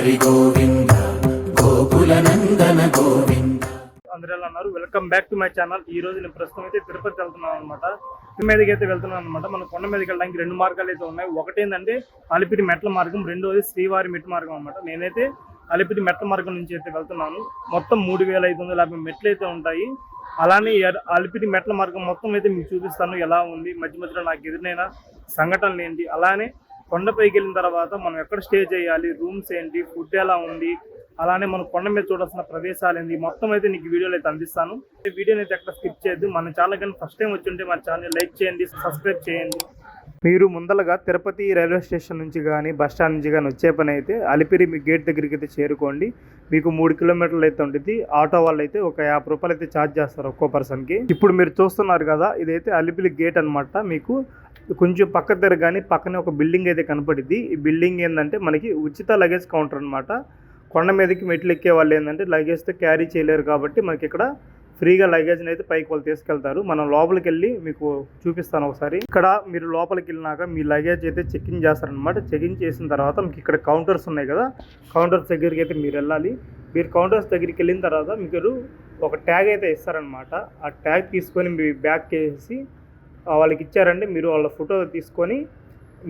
హరి గోవింద గోకుల నందన గోవింద. అందరూ అన్నారు welcome back to my channel ఈ రోజు నేను ప్రస్తుతం అయితే తిరుపతి వెళ్తున్నాను అనమాట కొండ మీదకి అయితే వెళ్తున్నాను అనమాట మన కొండ మీదకి వెళ్ళడానికి రెండు మార్గాలు అయితే ఉన్నాయి. ఒకటి ఏంటంటే అలిపిరి మెట్ల మార్గం రెండోది శ్రీవారి మెట్ల మార్గం అనమాట నేనైతే అలిపిరి మెట్ల మార్గం నుంచి అయితే వెళ్తున్నాను. మొత్తం మూడు వేల ఐదు వందల యాభై మెట్లు అయితే ఉంటాయి. అలానే ఈ అలిపిరి మెట్ల మార్గం మొత్తం అయితే మీకు చూపిస్తాను ఎలా ఉంది మధ్య మధ్యలో నాకు ఎదురైన సంఘటనలు ఏంటి. అలానే కొండపైకి వెళ్ళిన తర్వాత మనం ఎక్కడ స్టే చేయాలి? రూమ్స్ ఏంటి? ఫుడ్ ఎలా ఉంది? అలానే మనం కొండ మీద చూడాల్సిన ప్రదేశాలు ఏంటి? మొత్తం అయితే నీకు వీడియోలు అయితే అందిస్తాను. వీడియోని అయితే ఎక్కడ స్కిప్ చేయొద్దు. మన ఛానల్ కానీ ఫస్ట్ టైం వచ్చి ఉంటే మన ఛానల్ లైక్ చేయండి సబ్స్క్రైబ్ చేయండి. మీరు ముందలగా తిరుపతి రైల్వే స్టేషన్ నుంచి కానీ బస్ స్టాండ్ నుంచి కానీ వచ్చే పని అయితే అలిపిరి మీ గేట్ దగ్గరికి అయితే చేరుకోండి. మీకు మూడు కిలోమీటర్లు అయితే ఉంటుంది. ఆటో వాళ్ళు అయితే ఒక యాభై రూపాయలు అయితే ఛార్జ్ చేస్తారు ఒక్కో పర్సన్కి ఇప్పుడు మీరు చూస్తున్నారు కదా ఇదైతే అలిపిరి గేట్ అన్నమాట. మీకు కొంచెం పక్క దగ్గర కానీ పక్కనే ఒక బిల్డింగ్ అయితే కనపడింది ఈ బిల్డింగ్ ఏంటంటే మనకి ఉచిత లగేజ్ కౌంటర్ అనమాట కొండ మీదకి మెట్లు ఎక్కే వాళ్ళు ఏంటంటే లగేజ్తో క్యారీ చేయలేరు కాబట్టి మనకి ఇక్కడ ఫ్రీగా లగేజ్ని అయితే పైకి వాళ్ళు తీసుకెళ్తారు. మనం లోపలికి వెళ్ళి మీకు చూపిస్తాను ఒకసారి. ఇక్కడ మీరు లోపలికి వెళ్ళినాక మీ లగేజ్ అయితే చెకింగ్ చేస్తారనమాట చెకింగ్ చేసిన తర్వాత మీకు ఇక్కడ కౌంటర్స్ ఉన్నాయి కదా కౌంటర్స్ దగ్గరికి అయితే మీరు వెళ్ళాలి. మీరు కౌంటర్స్ దగ్గరికి వెళ్ళిన తర్వాత మీకు ఒక ట్యాగ్ అయితే ఇస్తారనమాట ఆ ట్యాగ్ తీసుకొని మీ బ్యాగ్ వేసి వాళ్ళకి ఇచ్చారంటే మీరు వాళ్ళ ఫోటో తీసుకొని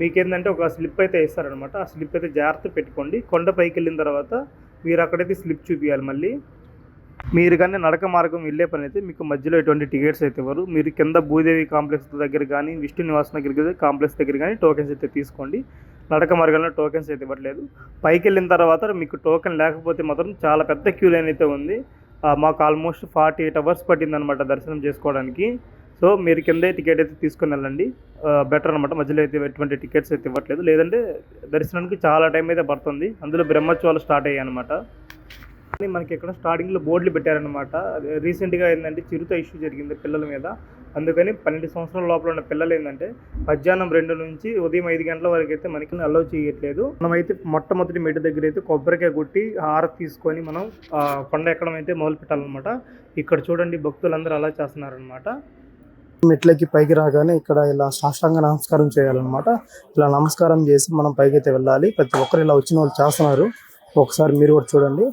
మీకేంటంటే ఒక స్లిప్ అయితే ఇస్తారనమాట ఆ స్లిప్ అయితే జాగ్రత్త పెట్టుకోండి. కొండ పైకి వెళ్ళిన తర్వాత మీరు అక్కడైతే స్లిప్ చూపించాలి మళ్ళీ. మీరు కానీ నడక మార్గం వెళ్ళే పని అయితే మీకు మధ్యలో ఎటువంటి టికెట్స్ అయితే ఇవ్వరు. మీరు కింద భూదేవి కాంప్లెక్స్ దగ్గర కానీ విష్ణు నివాస్ దగ్గర కాంప్లెక్స్ దగ్గర కానీ టోకెన్స్ అయితే తీసుకోండి. నడక మార్గంలో టోకెన్స్ అయితే ఇవ్వట్లేదు. పైకి వెళ్ళిన తర్వాత మీకు టోకెన్ లేకపోతే మాత్రం చాలా పెద్ద క్యూ లైన్ అయితే ఉంది. మాకు ఆల్మోస్ట్ ఫార్టీ ఎయిట్ అవర్స్ పట్టిందనమాట దర్శనం చేసుకోవడానికి. సో మీరు కిందే టికెట్ అయితే తీసుకుని వెళ్ళండి. బెటర్ అనమాట మధ్యలో అయితే ఎటువంటి టికెట్స్ అయితే ఇవ్వట్లేదు. లేదంటే దర్శనానికి చాలా టైం అయితే పడుతుంది. అందులో బ్రహ్మోత్సవాలు స్టార్ట్ అయ్యాయి అనమాట కానీ మనకి ఇక్కడ స్టార్టింగ్లో బోర్డులు పెట్టారనమాట రీసెంట్గా ఏంటంటే చిరుత ఇష్యూ జరిగింది పిల్లల మీద. అందుకని పన్నెండు సంవత్సరాల లోపల ఉన్న పిల్లలు ఏంటంటే మధ్యాహ్నం రెండు నుంచి ఉదయం ఐదు గంటల వరకు అయితే మనకి అలౌ చేయట్లేదు. మనమైతే మొట్టమొదటి మెట్టు దగ్గర అయితే కొబ్బరికాయ కొట్టి హారతి తీసుకొని మనం కొండ ఎక్కడం అయితే మొదలు పెట్టాలన్నమాట ఇక్కడ చూడండి భక్తులందరూ అలా చేస్తున్నారనమాట మెట్లకి పైకి రాగానే ఇక్కడ ఇలా సాష్టాంగ నమస్కారం చేయాలన్నమాట. ఇలా నమస్కారం చేసి మనం పైకి అయితే వెళ్ళాలి. ప్రతి ఒక్కరు ఇలా వచ్చిన వాళ్ళు చేస్తున్నారు. ఒకసారి మీరు కూడా చూడండి.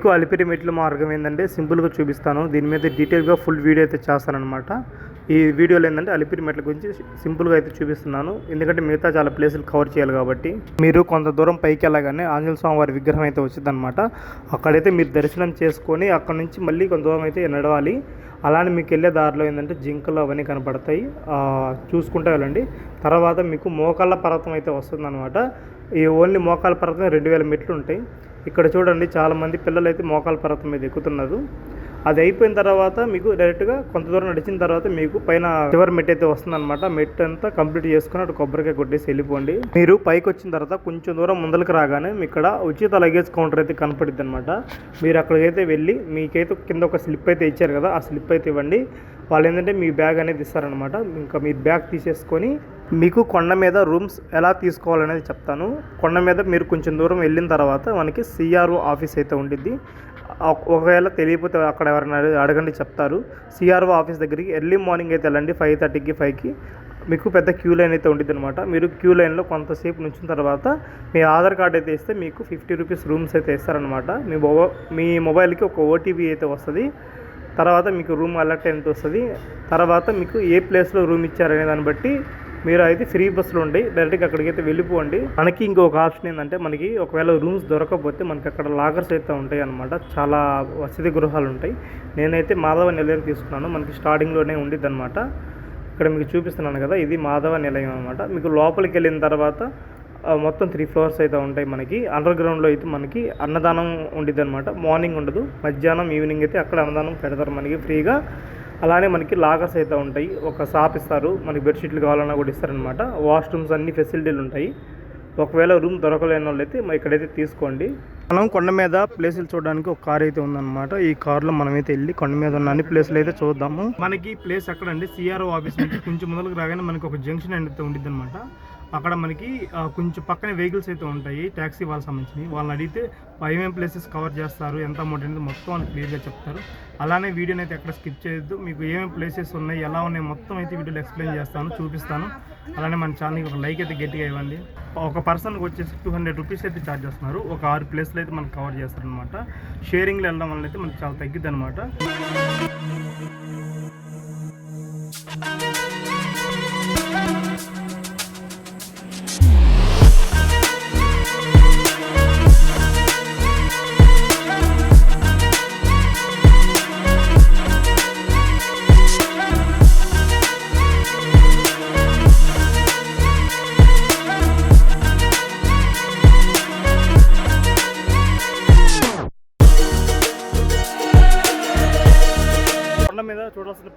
మీకు అలిపిరి మెట్ల మార్గం ఏంటంటే సింపుల్గా చూపిస్తాను. దీని మీద డీటెయిల్గా ఫుల్ వీడియో అయితే చేస్తానమాట ఈ వీడియోలో ఏంటంటే అలిపిరి మెట్ల గురించి సింపుల్గా అయితే చూపిస్తున్నాను. ఎందుకంటే మిగతా చాలా ప్లేసులు కవర్ చేయాలి కాబట్టి. మీరు కొంత దూరం పైకి వెళ్ళగానే ఆంజనేయ స్వామి వారి విగ్రహం అయితే వచ్చిందనమాట అక్కడైతే మీరు దర్శనం చేసుకొని అక్కడ నుంచి మళ్ళీ కొంత దూరం అయితే నడవాలి. అలానే మీకు వెళ్ళే దారిలో ఏంటంటే జింకలు అవన్నీ కనపడతాయి. ఆ, చూసుకుంటూ వెళ్ళండి. తర్వాత మీకు మోకాళ్ళ పర్వతం అయితే వస్తుందన్నమాట. ఈ ఓన్లీ మోకాళ్ళ పర్వతం రెండు వేల మెట్లు ఉంటాయి. ఇక్కడ చూడండి చాలామంది పిల్లలు అయితే మోకాల పర్వతం మీద ఎక్కుతున్నారు. అది అయిపోయిన తర్వాత మీకు డైరెక్ట్గా కొంత దూరం నడిచిన తర్వాత మీకు పైన చివరి మెట్ అయితే వస్తుందన్నమాట. మెట్ అంతా కంప్లీట్ చేసుకుని అటు కొబ్బరికాయ కొట్టేసి వెళ్ళిపోండి. మీరు పైకి వచ్చిన తర్వాత కొంచెం దూరం ముందరికి రాగానే మీకు ఇక్కడ ఉచిత లగేజ్ కౌంటర్ అయితే కనపడుద్ది అనమాట మీరు అక్కడికైతే వెళ్ళి మీకైతే కింద ఒక స్లిప్ అయితే ఇచ్చారు కదా ఆ స్లిప్ అయితే ఇవ్వండి. వాళ్ళు ఏంటంటే మీ బ్యాగ్ అనేది ఇస్తారనమాట ఇంకా మీ బ్యాగ్ తీసేసుకొని మీకు కొండ మీద రూమ్స్ ఎలా తీసుకోవాలనేది చెప్తాను. కొండ మీద మీరు కొంచెం దూరం వెళ్ళిన తర్వాత మనకి సిఆర్ఓ ఆఫీస్ అయితే ఉండిద్ది. ఒకవేళ తెలియకపోతే అక్కడ ఎవరైనా అడగండి చెప్తారు. సిఆర్ఓ ఆఫీస్ దగ్గరికి ఎర్లీ మార్నింగ్ అయితే వెళ్ళండి ఫైవ్ థర్టీకి ఫైవ్కి. మీకు పెద్ద క్యూ లైన్ అయితే ఉంటుంది అనమాట మీరు క్యూ లైన్లో కొంతసేపు నుంచిన తర్వాత మీ ఆధార్ కార్డ్ అయితే ఇస్తే మీకు ఫిఫ్టీ రూపీస్ రూమ్స్ అయితే ఇస్తారనమాట మీ మొబై మీ మొబైల్కి ఒక ఓటీపీ అయితే వస్తుంది. తర్వాత మీకు రూమ్ అలర్ట్ ఎంత వస్తుంది. తర్వాత మీకు ఏ ప్లేస్లో రూమ్ ఇచ్చారనే దాన్ని బట్టి మీరు అయితే ఫ్రీ బస్సులు ఉండి డైరెక్ట్గా అక్కడికైతే వెళ్ళిపోండి. మనకి ఇంకొక ఆప్షన్ ఏంటంటే మనకి ఒకవేళ రూమ్స్ దొరకకపోతే మనకి అక్కడ లాకర్స్ అయితే ఉంటాయి అనమాట చాలా వసతి గృహాలు ఉంటాయి నేనైతే మాధవ నిలయం తీసుకున్నాను. మనకి స్టార్టింగ్లోనే ఉండిద్ది అనమాట ఇక్కడ మీకు చూపిస్తున్నాను కదా ఇది మాధవ నిలయం అనమాట మీకు లోపలికి వెళ్ళిన తర్వాత మొత్తం త్రీ ఫ్లోర్స్ అయితే ఉంటాయి మనకి. అండర్ గ్రౌండ్లో అయితే మనకి అన్నదానం ఉండిద్ది అనమాట మార్నింగ్ ఉండదు. మధ్యాహ్నం ఈవినింగ్ అయితే అక్కడ అన్నదానం పెడతారు మనకి ఫ్రీగా. అలానే మనకి లాకర్స్ అయితే ఉంటాయి. ఒక షాప్ ఇస్తారు. మనకి బెడ్షీట్లు కావాలన్నా కూడా ఇస్తారనమాట వాష్రూమ్స్ అన్ని ఫెసిలిటీలు ఉంటాయి. ఒకవేళ రూమ్ దొరకలేని వాళ్ళు అయితే ఇక్కడైతే తీసుకోండి. మనం కొండ మీద ప్లేసులు చూడడానికి ఒక కార్ అయితే ఉందన్నమాట. ఈ కార్లో మనమైతే వెళ్ళి కొండ మీద ఉన్న అన్ని ప్లేసులు అయితే చూద్దాము. మనకి ప్లేస్ ఎక్కడండి సిఆర్ఓ ఆఫీస్ నుంచి కొంచెం ముందరకు రాగానే మనకి ఒక జంక్షన్ అయితే ఉండిద్ది అనమాట అక్కడ మనకి కొంచెం పక్కనే వెహికల్స్ అయితే ఉంటాయి ట్యాక్సీ వాళ్ళకి సంబంధించినవి. వాళ్ళని అడిగితే ఏమేమి ప్లేసెస్ కవర్ చేస్తారు ఎంత అమౌంట్ అనేది మొత్తం వాళ్ళు క్లియర్గా చెప్తారు. అలానే వీడియోని అయితే ఎక్కడ స్కిప్ చేయొద్దు. మీకు ఏమేమి ప్లేసెస్ ఉన్నాయి ఎలా ఉన్నాయి మొత్తం అయితే వీడియోలో ఎక్స్ప్లెయిన్ చేస్తాను చూపిస్తాను. అలానే మన ఛానల్కి ఒక లైక్ అయితే గట్టిగా ఇవ్వండి. ఒక పర్సన్కి వచ్చేసి టూ హండ్రెడ్ రూపీస్ అయితే ఛార్జ్ చేస్తున్నారు. ఒక ఆరు ప్లేస్లు అయితే మనకు కవర్ చేస్తారు అనమాట షేరింగ్లో వెళ్ళడం వల్ల అయితే మనకి చాలా తగ్గిద్ది అనమాట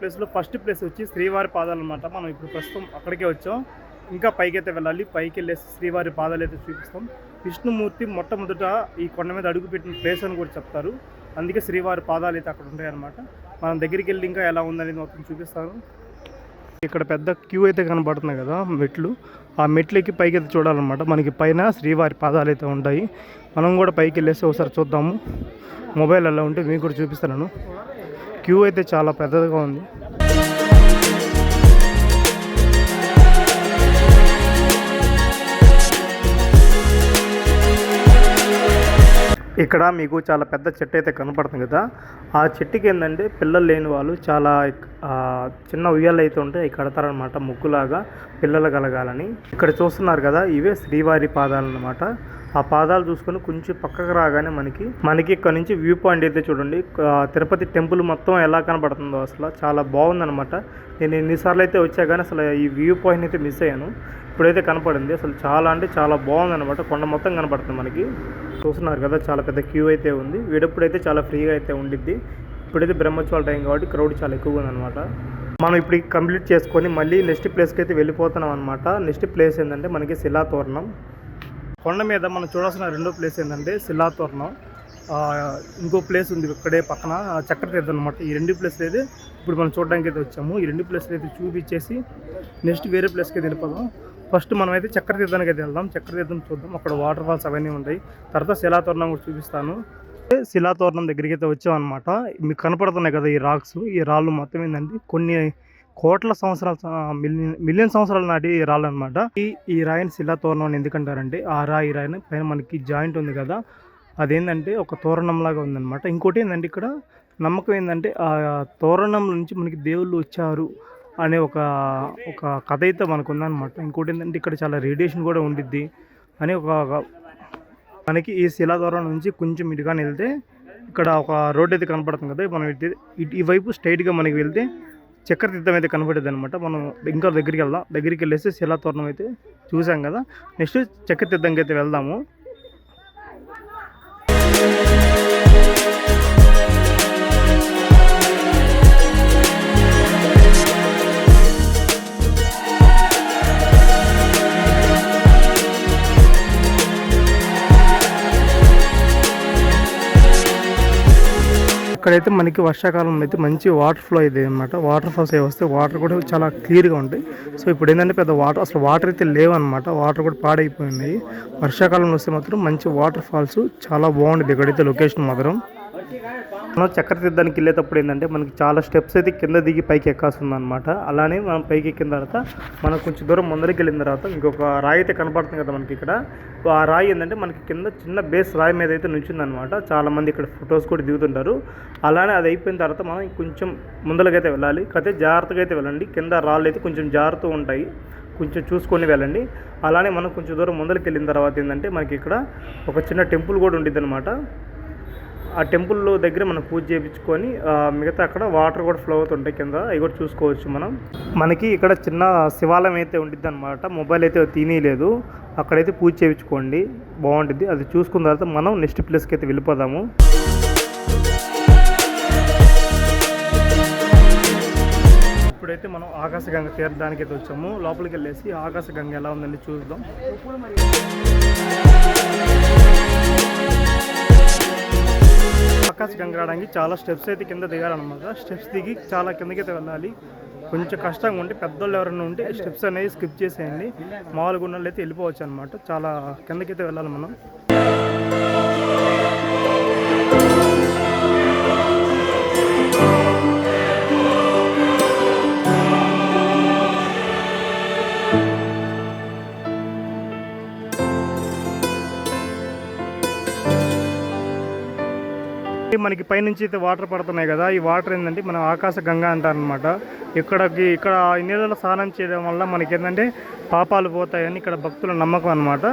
ప్లేస్లో ఫస్ట్ ప్లేస్ వచ్చి శ్రీవారి పాదాలు అనమాట మనం ఇప్పుడు ప్రస్తుతం అక్కడికే వచ్చాం. ఇంకా పైకి అయితే వెళ్ళాలి. పైకి వెళ్ళేసి శ్రీవారి పాదాలు అయితే చూపిస్తాం. విష్ణుమూర్తి మొట్టమొదట ఈ కొండ మీద అడుగుపెట్టిన ప్లేస్ అని కూడా చెప్తారు. అందుకే శ్రీవారి పాదాలు అయితే అక్కడ ఉంటాయి అనమాట మనం దగ్గరికి వెళ్ళి ఇంకా ఎలా ఉందనేది మొత్తం చూపిస్తాను. ఇక్కడ పెద్ద క్యూ అయితే కనబడుతున్నాయి కదా మెట్లు. ఆ మెట్లకి పైకి అయితే చూడాలన్నమాట. మనకి పైన శ్రీవారి పాదాలు అయితే ఉంటాయి. మనం కూడా పైకి వెళ్ళేసి ఒకసారి చూద్దాము. మొబైల్ అలా ఉంటే మీకు కూడా చూపిస్తాను. క్యూ అయితే చాలా పెద్దదిగా ఉంది. ఇక్కడ మీకు చాలా పెద్ద చెట్టు అయితే కనపడుతుంది కదా. ఆ చెట్టుకి ఏంటంటే పిల్లలు లేని వాళ్ళు చాలా చిన్న ఉయ్యాలు అయితే ఉంటాయి. కడతారనమాట ముగ్గులాగా పిల్లలు కలగాలని. ఇక్కడ చూస్తున్నారు కదా ఇవే శ్రీవారి పాదాలు అనమాట ఆ పాదాలు చూసుకొని కొంచెం పక్కకు రాగానే మనకి మనకి ఇక్కడ నుంచి వ్యూ పాయింట్ అయితే చూడండి. తిరుపతి టెంపుల్ మొత్తం ఎలా కనబడుతుందో అసలు చాలా బాగుందనమాట నేను ఎన్నిసార్లు అయితే వచ్చా కానీ అసలు ఈ వ్యూ పాయింట్ అయితే మిస్ అయ్యాను. ఇప్పుడైతే కనపడింది. అసలు చాలా అంటే చాలా బాగుందనమాట కొండ మొత్తం కనపడుతుంది మనకి. చూస్తున్నారు కదా చాలా పెద్ద క్యూ అయితే ఉంది. వీడప్పుడైతే చాలా ఫ్రీగా అయితే ఉండిద్ది. ఇప్పుడైతే బ్రహ్మోత్సవాల టైం కాబట్టి క్రౌడ్ చాలా ఎక్కువగా ఉందన్నమాట. మనం ఇప్పుడు కంప్లీట్ చేసుకొని మళ్ళీ నెక్స్ట్ ప్లేస్కి అయితే వెళ్ళిపోతున్నాం అనమాట నెక్స్ట్ ప్లేస్ ఏంటంటే మనకి శిలాతోరణం. కొండ మీద మనం చూడాల్సిన రెండో ప్లేస్ ఏంటంటే శిలాతోరణం ఇంకో ప్లేస్ ఉంది ఇక్కడే పక్కన చక్ర తీర్థం అనమాట ఈ రెండు ప్లేస్లు అయితే ఇప్పుడు మనం చూడడానికి అయితే వచ్చాము. ఈ రెండు ప్లేస్లు అయితే చూపించేసి నెక్స్ట్ వేరే ప్లేస్కి అయితే వెళ్ళిపోదాం. ఫస్ట్ మనం అయితే చక్ర తీర్థానికి అయితే వెళ్దాం. చక్ర తీర్థం చూద్దాం. అక్కడ వాటర్ ఫాల్స్ అవన్నీ ఉంటాయి. తర్వాత శిలాతోరణం కూడా చూపిస్తాను. శిలాతోరణం దగ్గరికి అయితే వచ్చాం అనమాట మీకు కనపడుతున్నాయి కదా ఈ రాక్స్ ఈ రాళ్ళు మొత్తం ఏంటంటే కొన్ని కోట్ల సంవత్సరాల మిలియన్ మిలియన్ సంవత్సరాల నాటి రాళ్ళు అనమాట ఈ ఈ రాయిని శిలాతోరణం అని ఎందుకంటారంటే ఆ రాయి రాయిని పైన మనకి జాయింట్ ఉంది కదా అదేంటంటే ఒక తోరణం లాగా ఉందన్నమాట. ఇంకోటి ఏంటంటే ఇక్కడ నమ్మకం ఏంటంటే ఆ తోరణం నుంచి మనకి దేవుళ్ళు వచ్చారు అనే ఒక ఒక కథ అయితే మనకు ఉందన్నమాట ఇంకోటి ఏంటంటే ఇక్కడ చాలా రేడియేషన్ కూడా ఉండిద్ది అని ఒక మనకి ఈ శిలా తోరణం నుంచి కొంచెం ఇటుగానే వెళ్తే ఇక్కడ ఒక రోడ్ అయితే కనపడుతుంది కదా మనం ఇటు ఇటు- ఈ వైపు స్ట్రైట్గా మనకి వెళ్తే చక్రతీర్థం అయితే కనపడేది అనమాట మనం ఇంకా దగ్గరికి వెళ్దాం. దగ్గరికి వెళ్ళేసి శిలాతోరణం అయితే చూసాం కదా. నెక్స్ట్ చక్ర అయితే వెళ్దాము. ఇక్కడైతే మనకి వర్షాకాలంలో అయితే మంచి వాటర్ ఫ్లో అయితే అనమాట వాటర్ ఫాల్స్ అవి వస్తే వాటర్ కూడా చాలా క్లియర్గా ఉంటాయి. సో ఇప్పుడు ఏంటంటే పెద్ద వాటర్ అసలు వాటర్ అయితే లేవు వాటర్ కూడా పాడైపోయినాయి. వర్షాకాలంలో వస్తే మాత్రం మంచి వాటర్ ఫాల్స్ చాలా బాగుంటుంది ఇక్కడైతే లొకేషన్ మాత్రం. మనం చక్ర తీర్థానికి వెళ్ళేటప్పుడు ఏంటంటే మనకి చాలా స్టెప్స్ అయితే కింద దిగి పైకి ఎక్కాల్సింది అనమాట అలానే మనం పైకి ఎక్కిన తర్వాత మనం కొంచెం దూరం ముందరికి వెళ్ళిన తర్వాత ఇంకొక రాయి అయితే కనపడుతుంది కదా మనకి ఇక్కడ. ఆ రాయి ఏంటంటే మనకి కింద చిన్న బేస్ రాయి మీద అయితే నుంచిందనమాట చాలామంది చాలా మంది ఇక్కడ ఫొటోస్ కూడా దిగుతుంటారు. అలానే అది అయిపోయిన తర్వాత మనం కొంచెం ముందరకైతే వెళ్ళాలి. కాకపోతే జాగ్రత్తగా అయితే వెళ్ళండి. కింద రాళ్ళు అయితే కొంచెం జాగ్రత్తగా ఉంటాయి. కొంచెం చూసుకొని వెళ్ళండి. అలానే మనం కొంచెం దూరం ముందరికి వెళ్ళిన తర్వాత ఏంటంటే మనకి ఇక్కడ ఒక చిన్న టెంపుల్ కూడా ఉండిద్ది అనమాట ఆ టెంపుల్లో దగ్గర మనం పూజ చేయించుకొని మిగతా అక్కడ వాటర్ కూడా ఫ్లో అవుతుంటాయి కింద. అవి కూడా చూసుకోవచ్చు మనం. మనకి ఇక్కడ చిన్న శివాలయం అయితే ఉండిద్ది అనమాట మొబైల్ అయితే తినేయలేదు. అక్కడైతే పూజ చేయించుకోండి. బాగుంటుంది అది చూసుకున్న తర్వాత మనం నెక్స్ట్ ప్లేస్కి అయితే వెళ్ళిపోదాము. ఇప్పుడైతే మనం ఆకాశగంగ తీర్థానికి అయితే వచ్చాము. లోపలికి వెళ్ళేసి ఆకాశగంగ ఎలా ఉందని చూద్దాం. ఆకాశగంగ రావడానికి చాలా స్టెప్స్ అయితే కింద దిగాలన్నమాట. స్టెప్స్ దిగి చాలా కిందకైతే వెళ్ళాలి. కొంచెం కష్టంగా ఉంటే పెద్దోళ్ళు ఎవరైనా ఉంటే స్టెప్స్ అనేవి స్కిప్ చేసేయండి. మామూలుగా ఉన్న వాళ్ళు అయితే వెళ్ళిపోవచ్చు అనమాట చాలా కిందకైతే వెళ్ళాలి మనం. మనకి పైనుంచి అయితే వాటర్ పడుతున్నాయి కదా ఈ వాటర్ ఏంటంటే మనం ఆకాశ గంగా అంటారనమాట ఇక్కడకి ఇక్కడ నీళ్ళలో స్నానం చేయడం వల్ల మనకి ఏంటంటే పాపాలు పోతాయని ఇక్కడ భక్తుల నమ్మకం అనమాట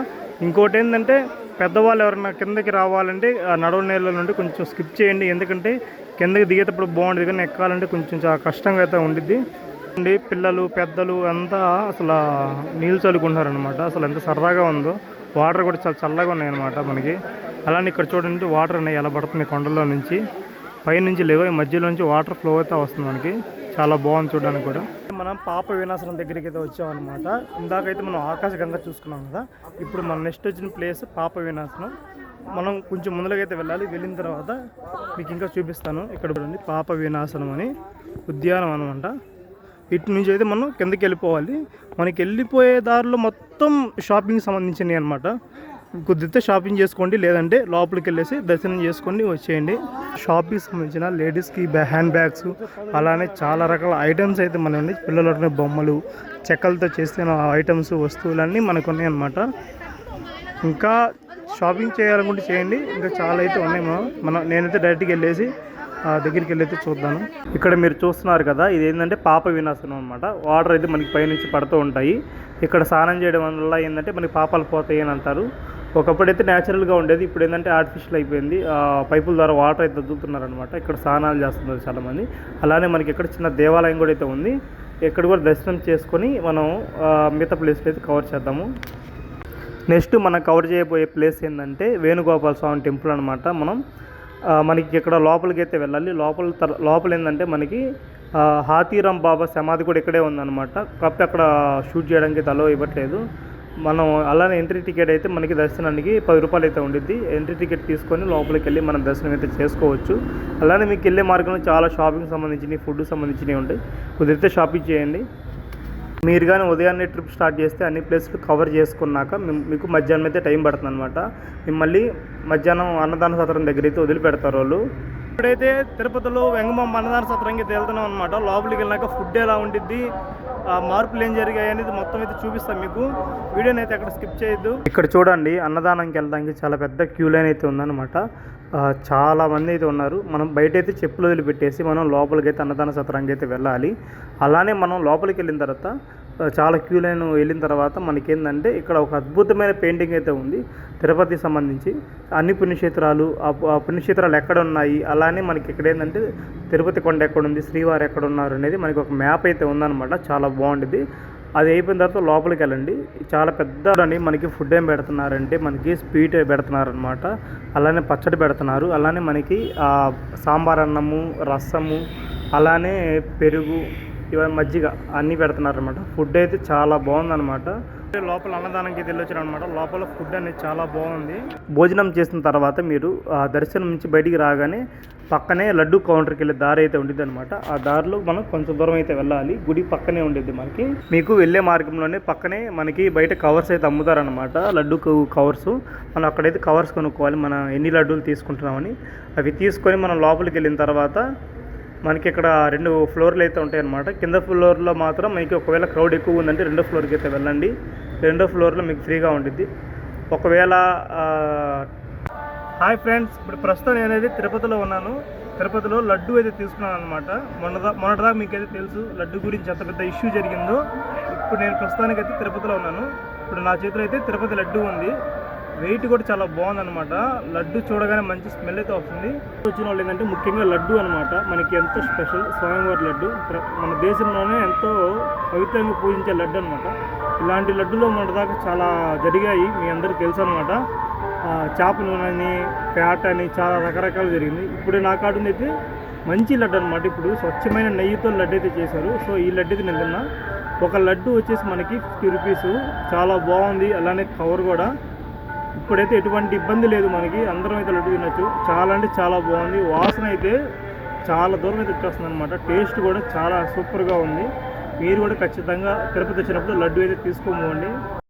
ఇంకోటి ఏంటంటే పెద్దవాళ్ళు ఎవరైనా కిందకి రావాలంటే ఆ నడవ నీళ్ళ నుండి కొంచెం స్కిప్ చేయండి. ఎందుకంటే కిందకి దిగేటప్పుడు బాగుండేది కానీ ఎక్కాలంటే కొంచెం చాలా కష్టంగా అయితే ఉండిద్ది. ఉండి పిల్లలు పెద్దలు అంతా అసలు నీళ్ళు చల్లుకుంటున్నారు అనమాట అసలు ఎంత సరదాగా ఉందో. వాటర్ కూడా చాలా చల్లగా ఉన్నాయి అనమాట మనకి. అలానే ఇక్కడ చూడండి వాటర్ అనేవి ఎలా పడుతుంది కొండల్లో నుంచి. పైనుంచి లేవు ఈ మధ్యలో నుంచి వాటర్ ఫ్లో అయితే వస్తుంది మనకి. చాలా బాగుంది చూడడానికి కూడా. మనం పాప వినాశనం దగ్గరికి అయితే వచ్చామన్నమాట. ఇందాకైతే మనం ఆకాశగంగా చూసుకున్నాం కదా. ఇప్పుడు మన నెక్స్ట్ వచ్చిన ప్లేస్ పాప వినాశనం. మనం కొంచెం ముందులకైతే వెళ్ళాలి. వెళ్ళిన తర్వాత మీకు ఇంకా చూపిస్తాను. ఇక్కడ చూడండి పాప వినాశనం అని ఉద్యానం అనమాట ఇటు నుంచి అయితే మనం కిందకి వెళ్ళిపోవాలి. మనకి వెళ్ళిపోయే దారిలో మొత్తం షాపింగ్ సంబంధించినవి అనమాట కుదిరితే షాపింగ్ చేసుకోండి లేదంటే లోపలికి వెళ్ళేసి దర్శనం చేసుకొని వచ్చేయండి. షాపింగ్ సంబంధించిన లేడీస్కి బ్యా హ్యాండ్ బ్యాగ్స్ అలానే చాలా రకాల ఐటమ్స్ అయితే మన ఉన్నాయి పిల్లలు బొమ్మలు చెక్కలతో చేసిన ఐటమ్స్ వస్తువులన్నీ మనకు ఉన్నాయి అనమాట ఇంకా షాపింగ్ చేయాలనుకుంటే చేయండి. ఇంకా చాలా అయితే ఉన్నాయి మనం మనం నేనైతే డైరెక్ట్గా వెళ్ళేసి దగ్గరికి దగ్గరికి వెళ్ళైతే చూద్దాను. ఇక్కడ మీరు చూస్తున్నారు కదా ఇది ఏంటంటే పాప వినాశనం అనమాట వాటర్ అయితే మనకి పైనుంచి పడుతూ ఉంటాయి. ఇక్కడ స్నానం చేయడం వల్ల ఏంటంటే మనకి పాపాలు పోతాయి అని అంటారు. ఒకప్పుడైతే న్యాచురల్గా ఉండేది ఇప్పుడు ఏంటంటే ఆర్టిఫిషియల్ అయిపోయింది. పైపుల ద్వారా వాటర్ అయితే వదులుతున్నారనమాట ఇక్కడ స్నానాలు చేస్తున్నారు చాలామంది. అలానే మనకి ఇక్కడ చిన్న దేవాలయం కూడా అయితే ఉంది. ఇక్కడ కూడా దర్శనం చేసుకొని మనం మిగతా ప్లేస్లో అయితే కవర్ చేద్దాము. నెక్స్ట్ మనం కవర్ చేయబోయే ప్లేస్ ఏంటంటే వేణుగోపాల స్వామి టెంపుల్ అనమాట మనం మనకి ఇక్కడ లోపలికి అయితే వెళ్ళాలి. లోపల లోపల ఏంటంటే మనకి హాతీరామ్ బాబా సమాధి కూడా ఇక్కడే ఉందన్నమాట. కాకపోతే అక్కడ షూట్ చేయడానికి తలో ఇవ్వట్లేదు. మనం అలానే ఎంట్రీ టికెట్ అయితే మనకి దర్శనానికి పది రూపాయలు అయితే ఉండిద్ది. ఎంట్రీ టికెట్ తీసుకొని లోపలికి వెళ్ళి మనం దర్శనం అయితే చేసుకోవచ్చు. అలానే మీకు వెళ్ళే మార్గంలో చాలా షాపింగ్ సంబంధించినవి ఫుడ్ సంబంధించినవి ఉంటాయి. కుదిరితే షాపింగ్ చేయండి. మీరు కానీ ఉదయాన్నే ట్రిప్ స్టార్ట్ చేస్తే అన్ని ప్లేస్లు కవర్ చేసుకున్నాక మీకు మధ్యాహ్నం అయితే టైం పడుతుంది అనమాట మిమ్మల్ని మధ్యాహ్నం అన్నదాన సత్రం దగ్గర అయితే వదిలిపెడతారు వాళ్ళు. ఇప్పుడైతే తిరుపతిలో వెంగమ్మ అన్నదాన సత్రంకి అయితే వెళ్తున్నాం అనమాట లోపలికి వెళ్ళాక ఫుడ్ ఎలా ఉండిద్ది మార్పులు ఏం జరిగాయి అనేది మొత్తం అయితే చూపిస్తాం మీకు. వీడియోని అయితే అక్కడ స్కిప్ చేయొద్దు. ఇక్కడ చూడండి అన్నదానంకి వెళ్ళడానికి చాలా పెద్ద క్యూ లైన్ అయితే ఉందన్నమాట. చాలా మంది అయితే ఉన్నారు. మనం బయట అయితే చెప్పులు వదిలిపెట్టేసి మనం లోపలికి అయితే అన్నదాన సత్రానికి అయితే వెళ్ళాలి. అలానే మనం లోపలికి వెళ్ళిన తర్వాత చాలా క్యూ లైన్ వెళ్ళిన తర్వాత మనకేందంటే ఇక్కడ ఒక అద్భుతమైన పెయింటింగ్ అయితే ఉంది తిరుపతికి సంబంధించి. అన్ని పుణ్యక్షేత్రాలు ఆ పుణ్యక్షేత్రాలు ఎక్కడ ఉన్నాయి అలానే మనకి ఇక్కడ ఏంటంటే తిరుపతి కొండ ఎక్కడ ఉంది శ్రీవారు ఎక్కడ ఉన్నారు అనేది మనకి ఒక మ్యాప్ అయితే ఉందన్నమాట చాలా బాగుంటుంది అది అయిపోయిన తర్వాత లోపలికి వెళ్ళండి. చాలా పెద్ద అని మనకి ఫుడ్ ఏం పెడుతున్నారంటే మనకి స్వీట్ పెడుతున్నారనమాట అలానే పచ్చడి పెడుతున్నారు. అలానే మనకి సాంబార్ అన్నము రసము అలానే పెరుగు ఇవన్నీ మజ్జిగ అన్నీ పెడుతున్నారనమాట ఫుడ్ అయితే చాలా బాగుందన్నమాట. లోపల అన్నదానంకి వెళ్ళొచ్చారు అనమాట లోపల ఫుడ్ అనేది చాలా బాగుంది. భోజనం చేసిన తర్వాత మీరు ఆ దర్శనం నుంచి బయటికి రాగానే పక్కనే లడ్డు కౌంటర్కి వెళ్ళే దారి అయితే ఉండేది అనమాట ఆ దారిలో మనం కొంచెం దూరం అయితే వెళ్ళాలి. గుడి పక్కనే ఉండేది మనకి. మీకు వెళ్ళే మార్గంలోనే పక్కనే మనకి బయట కవర్స్ అయితే అమ్ముతారనమాట లడ్డు కవర్స్ మనం అక్కడైతే కవర్స్ కొనుక్కోవాలి. మనం ఎన్ని లడ్డూలు తీసుకుంటున్నామని. అవి తీసుకొని మనం లోపలికి వెళ్ళిన తర్వాత మనకి ఇక్కడ రెండు ఫ్లోర్లు అయితే ఉంటాయి అన్నమాట. కింద ఫ్లోర్లో మాత్రం మీకు ఒకవేళ క్రౌడ్ ఎక్కువ ఉందంటే రెండో ఫ్లోర్కి అయితే వెళ్ళండి. రెండో ఫ్లోర్లో మీకు ఫ్రీగా ఉంటుంది ఒకవేళ హాయ్ ఫ్రెండ్స్ ఇప్పుడు ప్రస్తుతం నేనైతే తిరుపతిలో ఉన్నాను. తిరుపతిలో లడ్డు అయితే తీసుకున్నాను అనమాట మొన్నదా మొన్నటిదాకా మీకు అయితే తెలుసు లడ్డు గురించి ఎంత పెద్ద ఇష్యూ జరిగిందో. ఇప్పుడు నేను ప్రస్తుతానికి అయితే తిరుపతిలో ఉన్నాను. ఇప్పుడు నా చేతిలో అయితే తిరుపతి లడ్డు ఉంది. వెయిట్ కూడా చాలా బాగుందన్నమాట. లడ్డు చూడగానే మంచి స్మెల్ అయితే వస్తుంది. వచ్చిన వాళ్ళు ఏంటంటే ముఖ్యంగా లడ్డు అనమాట మనకి ఎంతో స్పెషల్ స్వయంవర్ లడ్డు. మన దేశంలోనే ఎంతో పవిత్రంగా పూజించే లడ్డు అనమాట ఇలాంటి లడ్డులో మన దాకా చాలా జరిగాయి. మీ అందరికీ తెలుసు అనమాట చేప నూనె అని ఫ్యాట్ అని చాలా రకరకాలు జరిగింది. ఇప్పుడు నా కాడుంది అయితే మంచి లడ్డు అనమాట ఇప్పుడు స్వచ్ఛమైన నెయ్యితో లడ్డు అయితే చేశారు. సో ఈ లడ్డు అయితే నేను ఒక లడ్డు వచ్చేసి మనకి ఫిఫ్టీ రూపీస్. చాలా బాగుంది. అలానే కవర్ కూడా. ఇప్పుడైతే ఎటువంటి ఇబ్బంది లేదు మనకి. అందరం అయితే లడ్డు తినచ్చు. చాలా అంటే చాలా బాగుంది. వాసన అయితే చాలా దూరం అయితే వచ్చేస్తుంది అనమాట టేస్ట్ కూడా చాలా సూపర్గా ఉంది. మీరు కూడా ఖచ్చితంగా తిరుపతి వచ్చినప్పుడు లడ్డు అయితే తీసుకోమండి.